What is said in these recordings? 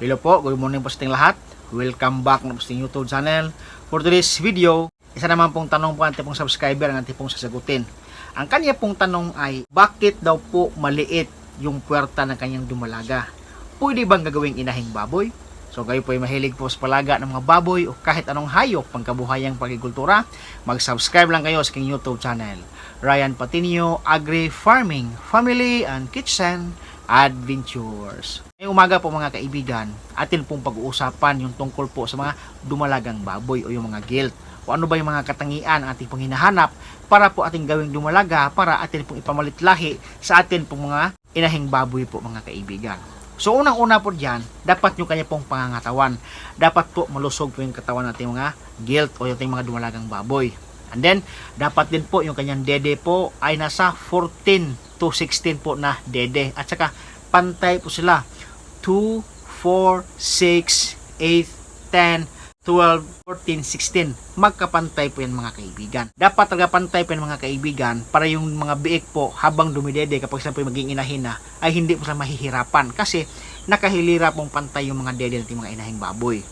Hello po, good morning po sa ating lahat. Welcome back na po sa ating YouTube channel. For today's video, isa naman pong tanong po ang ating pong subscriber ang ating pong sasagutin. Ang kanya pong tanong ay, bakit daw po maliit yung puwerta ng kanyang dumalaga? Pwede bang gagawing inahing baboy? So kayo po ay mahilig po sa palaga ng mga baboy o kahit anong hayop pangkabuhayang pagkikultura, mag-subscribe lang kayo sa aking YouTube channel. Ryan Patinio, Agri Farming, Family and Kitchen Adventures. Ngayong umaga po mga kaibigan, atin pong pag-uusapan yung tungkol po sa mga dumalagang baboy o yung mga gilt. O ano ba yung mga katangian ang ating pong hinahanap para po ating gawing dumalaga para atin pong ipamalit lahi sa atin pong mga inahing baboy po mga kaibigan. So unang-una po dyan, dapat yung kanya pong pangangatawan. Dapat po malusog po yung katawan natin mga gilt o yung ating mga dumalagang baboy. And then, dapat din po yung kanyang dede po ay nasa 14 to 16 po na dede. At saka, pantay po sila. 2, 4, 6, 8, 10, 12, 14, 16. Magkapantay po yan mga kaibigan. Dapat talaga pantay po yan mga kaibigan para yung mga biik po habang dumidede kapag sila po maging inahin na ay hindi po sila mahihirapan kasi nakahilira pong pantay yung mga dede natin mga inahing baboy.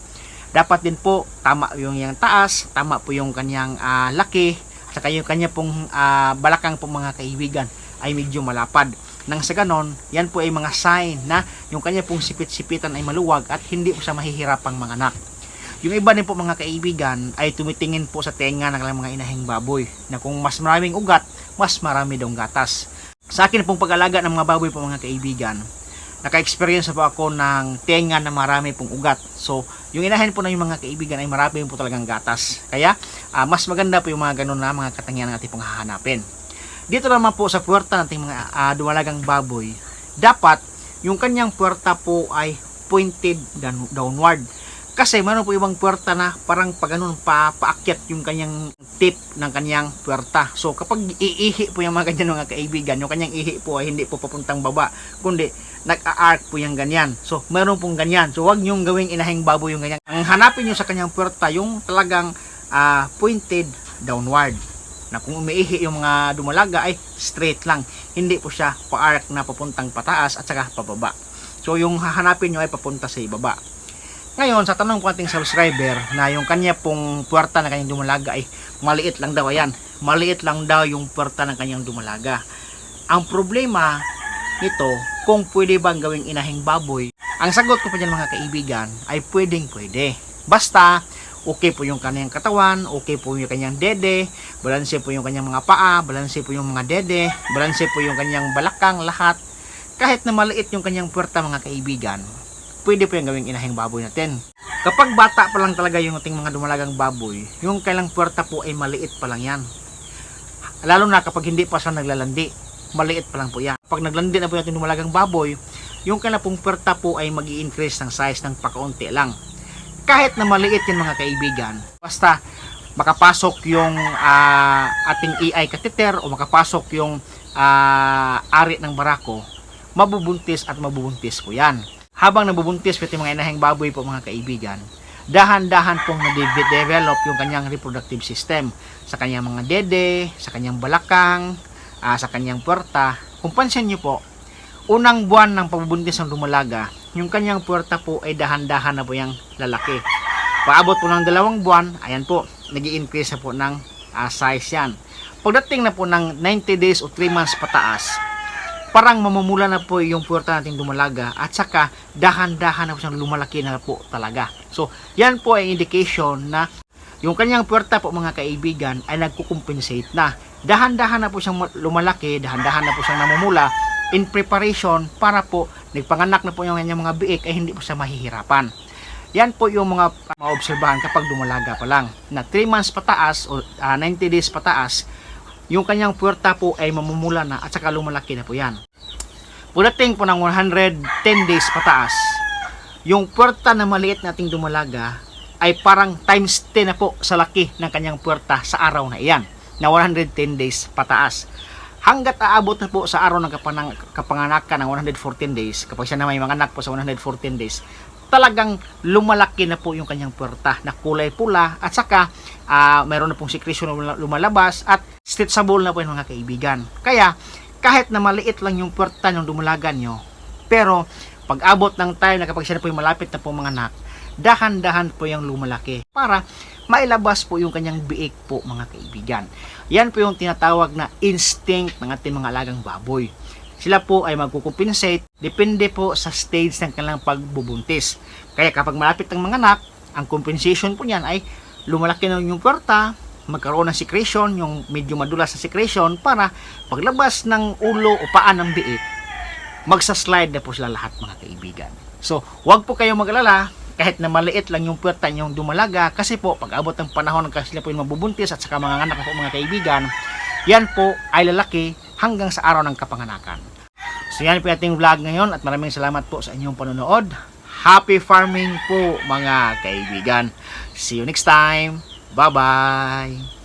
Dapat din po tama yung yung taas, tama po yung kanyang ah, laki, at saka yung kanya pong ah, balakang po mga kaibigan ay medyo malapad. Nang sa ganon, yan po ay mga sign na yung kanya pong sipit-sipitan ay maluwag at hindi po siya mahihirapang mga anak. Yung iba din po mga kaibigan ay tumitingin po sa tenga ng mga inahing baboy na kung mas maraming ugat, mas marami daw gatas. Sa akin pong pag-alaga ng mga baboy po mga kaibigan, naka-experience po ako ng tenga na marami pong ugat. So, yung inahin po na yung mga kaibigan ay marami po talagang gatas. Kaya, ah, mas maganda po yung mga ganun na mga katangian na ating pong hahanapin. Dito naman po sa puwerta nating mga ah, dumalagang baboy, dapat yung kanyang puwerta po ay pointed down- downward. Kasi meron po ibang puwerta na parang pag ganun pa paakyat yung kanyang tip ng kanyang puwerta. So kapag iihi po yung mga ganyan mga kaibigan, yung kanyang ihi po ay hindi po papuntang baba, kundi nag-a-arc po yung ganyan. So meron pong ganyan. So wag niyong gawing inahing baboy yung ganyan. Ang hanapin niyo sa kanyang puwerta yung talagang ah, pointed downward na kung umiihi yung mga dumalaga ay straight lang. Hindi po siya pa-arc na papuntang pataas at saka pababa. So yung hahanapin nyo ay papunta sa ibaba. Ngayon, sa tanong ko ating subscriber na yung kanya pong puwerta na kanyang dumalaga ay maliit lang daw. Ayan, maliit lang daw yung puwerta ng kanyang dumalaga. Ang problema nito, kung pwede bang gawing inahing baboy, ang sagot ko pa dyan mga kaibigan ay pwedeng pwede. Basta, okay po yung kanyang katawan, okay po yung kanyang dede, balanse po yung kanyang mga paa, balanse po yung mga dede, balanse po yung kanyang balakang, lahat. Kahit na maliit yung kanyang puwerta mga kaibigan, pwede po yung gawing inahing baboy natin. Kapag bata pa lang talaga yung ating mga dumalagang baboy, yung kailang puwerta po ay maliit pa lang yan. Lalo na kapag hindi pa siya naglalandi, maliit pa lang po yan. Pag naglandi na po yung ating dumalagang baboy, yung kailang pong puwerta po ay mag increase ng size ng pakaunti lang. Kahit na maliit yan mga kaibigan, basta makapasok yung ah, ating AI catheter o makapasok yung ah, ari ng barako, mabubuntis at mabubuntis po yan. Habang nabubuntis po mga inahing baboy po mga kaibigan, dahan-dahan pong na-develop yung kanyang reproductive system sa kanyang mga dede, sa kanyang balakang, ah, sa kanyang puwerta. Kung pansin nyo po, unang buwan ng pagbubuntis ng dumalaga, yung kanyang puwerta po ay dahan-dahan na po yung lalaki. Paabot po ng dalawang buwan, ayan po, nag increase na po ng ah, size yan. Pagdating na po ng 90 days o 3 months pataas, parang mamumula na po yung puwerta nating dumalaga at saka dahan-dahan na po siyang lumalaki na po talaga. So, yan po ay indication na yung kanyang puwerta po mga kaibigan ay nagkukumpensate na. Dahan-dahan na po siyang lumalaki, dahan-dahan na po siyang namumula in preparation para po nagpanganak na po yung kanyang mga biik ay hindi po siya mahihirapan. Yan po yung mga maobserbahan kapag dumalaga pa lang. Na 3 months pataas o ah, 90 days pataas, yung kanyang puwerta po ay mamumula na at saka lumalaki na po yan. Pagdating po ng 110 days pataas, yung puwerta na maliit nating dumalaga ay parang times 10 na po sa laki ng kanyang puwerta sa araw na iyan na 110 days pataas. Hanggat aabot na po sa araw ng kapanang, kapanganakan ng 114 days, kapag siya na may mga anak po sa 114 days, talagang lumalaki na po yung kanyang puwerta na kulay pula at saka ah, mayroon na pong secretion na lumalabas at stretchable na po yung mga kaibigan. Kaya kahit na maliit lang yung puwerta ng dumalagan nyo, pero pag abot ng time na kapag sila po yung malapit na po mga anak, dahan-dahan po yung lumalaki para mailabas po yung kanyang biik po mga kaibigan. Yan po yung tinatawag na instinct ng ating mga alagang baboy. Sila po ay magkukumpensate depende po sa stage ng kanilang pagbubuntis. Kaya kapag malapit ang mga anak, ang compensation po niyan ay lumalaki na yung puwerta, magkaroon ng secretion, yung medyo madulas na secretion para paglabas ng ulo o paan ng biik, magsaslide na po sila lahat mga kaibigan. So, huwag po kayong mag-alala kahit na maliit lang yung puwerta yung dumalaga kasi po pag abot ng panahon kasi sila po yung mabubuntis at saka mga anak na po mga kaibigan, yan po ay lalaki hanggang sa araw ng kapanganakan. So yan po ating vlog ngayon at maraming salamat po sa inyong panonood. Happy farming po mga kaibigan. See you next time. Bye-bye.